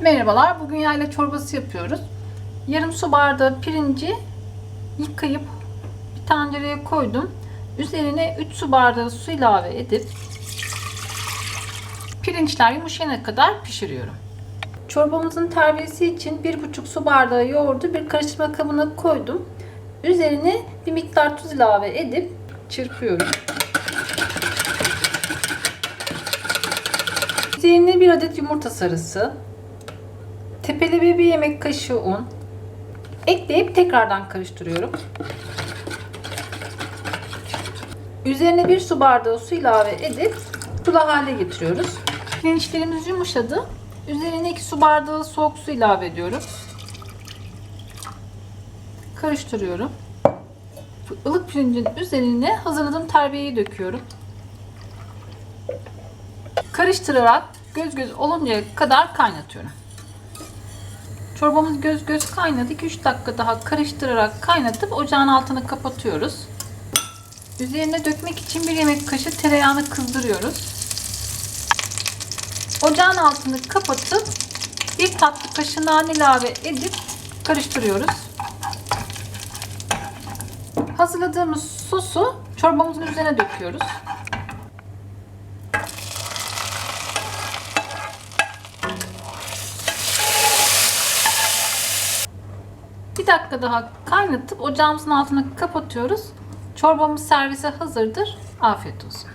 Merhabalar, bugün yayla çorbası yapıyoruz. Yarım su bardağı pirinci yıkayıp bir tencereye koydum. Üzerine 3 su bardağı su ilave edip pirinçler yumuşayana kadar pişiriyorum. Çorbamızın terbiyesi için 1,5 su bardağı yoğurdu bir karıştırma kabına koydum. Üzerine bir miktar tuz ilave edip çırpıyorum. Üzerine bir adet yumurta sarısı, tepeli bir yemek kaşığı un ekleyip tekrardan karıştırıyorum. Üzerine bir su bardağı su ilave edip sulu hale getiriyoruz. Pirinçlerimiz yumuşadı. Üzerine 2 su bardağı soğuk su ilave ediyorum. Karıştırıyorum. Ilık pirincin üzerine hazırladığım terbiyeyi döküyorum. Karıştırarak göz göz oluncaya kadar kaynatıyorum. Çorbamız göz göz kaynadı. 2-3 dakika daha karıştırarak kaynatıp ocağın altını kapatıyoruz. Üzerine dökmek için bir yemek kaşığı tereyağını kızdırıyoruz. Ocağın altını kapatıp bir tatlı kaşığı nane ilave edip karıştırıyoruz. Hazırladığımız sosu çorbamızın üzerine döküyoruz. Bir dakika daha kaynatıp ocağımızın altını kapatıyoruz. Çorbamız servise hazırdır. Afiyet olsun.